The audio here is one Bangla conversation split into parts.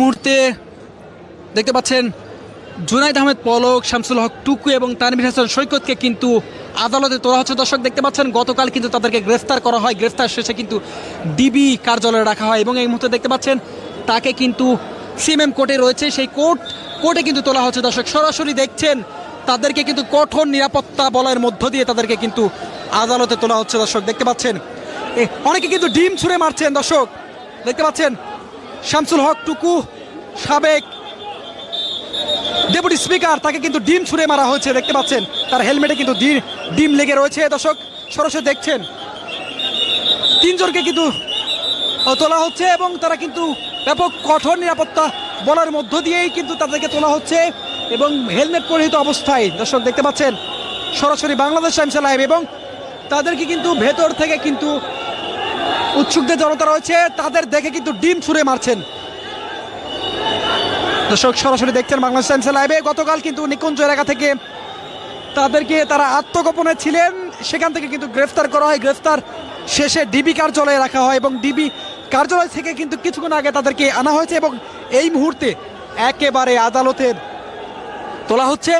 মুহূর্তে দেখতে পাচ্ছেন জুনাইদ আহমেদ পলক, শামসুল হক টুকু এবং তানভীর হাসান সৈকতকে কিন্তু আদালতে তোলা হচ্ছে। দর্শক, দেখতে পাচ্ছেন গতকাল কিন্তু তাদেরকে গ্রেফতার করা হয়। গ্রেফতার শেষে কিন্তু ডিবি কার্যালয়ে রাখা হয় এবং এই মুহূর্তে দেখতে পাচ্ছেন তাকে কিন্তু সিএমএম কোর্টে রয়েছে। সেই কোর্ট, কোর্টে কিন্তু তোলা হচ্ছে। দর্শক, সরাসরি দেখছেন তাদেরকে কিন্তু কঠোর নিরাপত্তা বলয়ের মধ্য দিয়ে তাদেরকে কিন্তু আদালতে তোলা হচ্ছে। দর্শক, দেখতে পাচ্ছেন অনেকে কিন্তু ডিম ছুঁড়ে মারছেন। দর্শক, দেখতে পাচ্ছেন শামসুল হক টুকু সাবেক ডেপুটি স্পিকার, তাকে কিন্তু ডিম ছুঁড়ে মারা হয়েছে, দেখতে পাচ্ছেন। তার হেলমেটে কিন্তু ডিম লেগে রয়েছে। দর্শক, সরাসরি দেখছেন। তিনজনকে কিন্তু তোলা হচ্ছে এবং তারা কিন্তু ব্যাপক কঠোর নিরাপত্তা বলার মধ্য দিয়েই কিন্তু তাদেরকে তোলা হচ্ছে এবং হেলমেট পরিহিত অবস্থায়, দর্শক, দেখতে পাচ্ছেন, সরাসরি বাংলাদেশ টাইমস লাইভ এবং তাদেরকে কিন্তু ভেতর থেকে কিন্তু উৎসুকদের জনতা রয়েছে, তাদের দেখে কিন্তু ডিম ছুঁড়ে মারছেন। দর্শক, সরাসরি দেখছেন বাংলাদেশ টাইমস লাইভে গতকাল কিন্তু নিকুঞ্জ এলাকা থেকে তাদেরকে তারা আত্মগোপনে ছিলেন। সেখান থেকে কিন্তু গ্রেফতার করা হয়। গ্রেফতার শেষে ডিবি কার্যালয়ে রাখা হয় এবং ডিবি কার্যালয় থেকে কিন্তু কিছুক্ষণ আগে তাদেরকে আনা হয়েছে এবং এই মুহূর্তে একেবারে আদালতের তোলা হচ্ছে।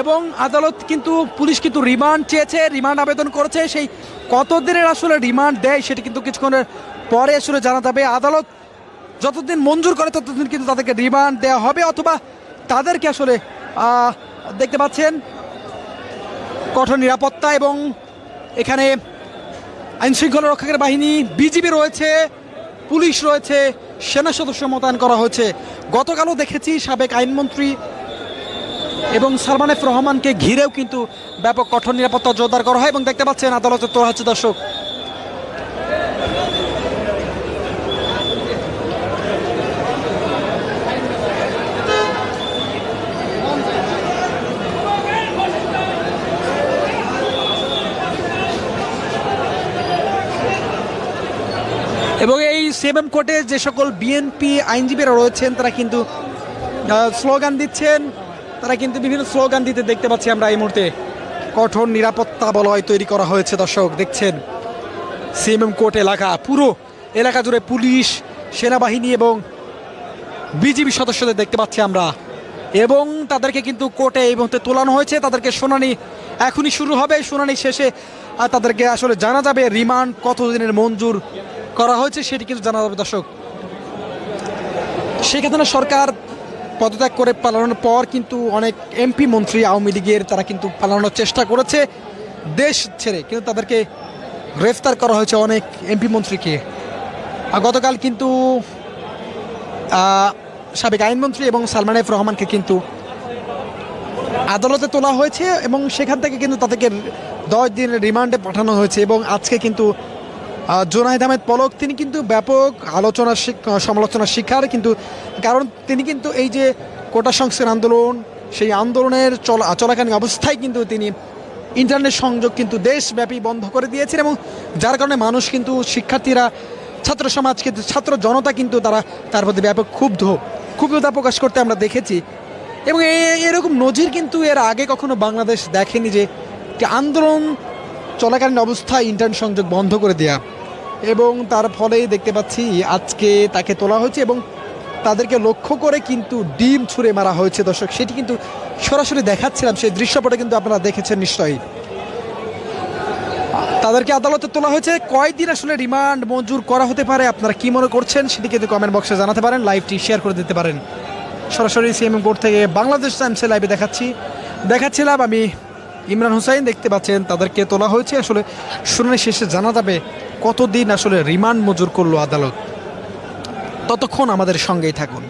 এবং আদালত কিন্তু পুলিশ কিন্তু রিমান্ড চেয়েছে, রিমান্ড আবেদন করেছে। সেই কত দিনের আসলে রিমান্ড দেয় সেটি কিন্তু কিছুক্ষণের পরে আসলে জানা যাবে। আদালত যতদিন মঞ্জুর করে ততদিন কিন্তু তাদেরকে রিমান্ড দেওয়া হবে অথবা তাদেরকে আসলে দেখতে পাচ্ছেন কঠোর নিরাপত্তা এবং এখানে আইন শৃঙ্খলা রক্ষকের বাহিনী, বিজিবি রয়েছে, পুলিশ রয়েছে, সেনা সদস্য মোতায়েন করা হয়েছে। গতকালও দেখেছি সাবেক আইনমন্ত্রী এবং সালমান এফ রহমানকে ঘিরেও কিন্তু ব্যাপক কঠোর নিরাপত্তা জোরদার করা হয় এবং দেখতে পাচ্ছেন আদালতে তোলা হচ্ছে, দর্শক। এবং এই সিএমএম কোর্টে যে সকল বিএনপি আইনজীবীরা রয়েছেন, তারা কিন্তু স্লোগান দিচ্ছেন তারা কিন্তু বিভিন্ন স্লোগান দিতে দেখতে পাচ্ছি আমরা এই মুহূর্তে। কঠোর নিরাপত্তা বলয় তৈরি করা হয়েছে, দর্শক, দেখছেন? সিএমএম কোর্ট এলাকা, পুরো এলাকা জুড়ে পুলিশ, সেনাবাহিনী এবং বিজিবি সদস্যদের দেখতে পাচ্ছি আমরা। এবং তাদেরকে কিন্তু কোর্টে এই মুহূর্তে তোলানো হয়েছে। তাদেরকে শুনানি এখনই শুরু হবে। শুনানি শেষে তাদেরকে আসলে জানা যাবে রিমান্ড কতদিনের মঞ্জুর করা হয়েছে, সেটি কিন্তু জানা যাবে, দর্শক। হাসিনা সরকার পদত্যাগ করে পালানোর পর কিন্তু অনেক এমপি মন্ত্রী আওয়ামী লীগের তারা কিন্তু পালানোর চেষ্টা করেছে দেশ ছেড়ে। কিন্তু তাদেরকে গ্রেফতার করা হয়েছে অনেক এমপি মন্ত্রীকে। আর গতকাল কিন্তু সাবেক আইনমন্ত্রী এবং সালমান এফ রহমানকে কিন্তু আদালতে তোলা হয়েছে এবং সেখান থেকে কিন্তু তাদেরকে দশ দিনের রিমান্ডে পাঠানো হয়েছে এবং আজকে কিন্তু জোনাহিদ আহমেদ পলক, তিনি কিন্তু ব্যাপক আলোচনা সমালোচনার শিকার, কিন্তু কারণ তিনি কিন্তু এই যে কোটা সংস্কার আন্দোলন, সেই আন্দোলনের চলা চলাকালীন অবস্থায় কিন্তু তিনি ইন্টারনেট সংযোগ কিন্তু দেশব্যাপী বন্ধ করে দিয়েছেন এবং যার কারণে মানুষ কিন্তু শিক্ষার্থীরা, ছাত্র সমাজ কিন্তু, ছাত্র জনতা কিন্তু তারা তার প্রতি ব্যাপক ক্ষুব্ধ, ক্ষুব্ধতা প্রকাশ করতে আমরা দেখেছি। এবং এরকম নজির কিন্তু এর আগে কখনো বাংলাদেশ দেখেনি যে আন্দোলন চলাকালীন অবস্থায় ইন্টারনেট সংযোগ বন্ধ করে দেয়া। এবং তার ফলেই দেখতে পাচ্ছি আজকে তাকে তোলা হয়েছে এবং তাদেরকে লক্ষ্য করে কিন্তু ডিম ছুঁড়ে মারা হয়েছে দর্শক। সেটি কিন্তু সরাসরি দেখাচ্ছিলাম, সেই দৃশ্যপটে কিন্তু আপনারা দেখেছেন নিশ্চয়ই। তাদেরকে আদালতে তোলা হয়েছে। কয়দিন আসলে রিমান্ড মঞ্জুর করা হতে পারে? আপনারা কি মনে করছেন? সেটি কিন্তু কমেন্ট বক্সে জানাতে পারেন লাইভটি শেয়ার করে দিতে পারেন। সরাসরি সিএমএম কোর্ট থেকে বাংলাদেশ টাইমসে লাইভে দেখাচ্ছি। দেখাচ্ছিলাম আমি ইমরান হুসাইন দেখতে পাচ্ছেন, তাদেরকে তোলা হয়েছে। আসলে শুনানি শেষে জানা যাবে কতদিন আসলে রিমান্ড মঞ্জুর করল আদালত। ততক্ষণ আমাদের সঙ্গেই থাকুন।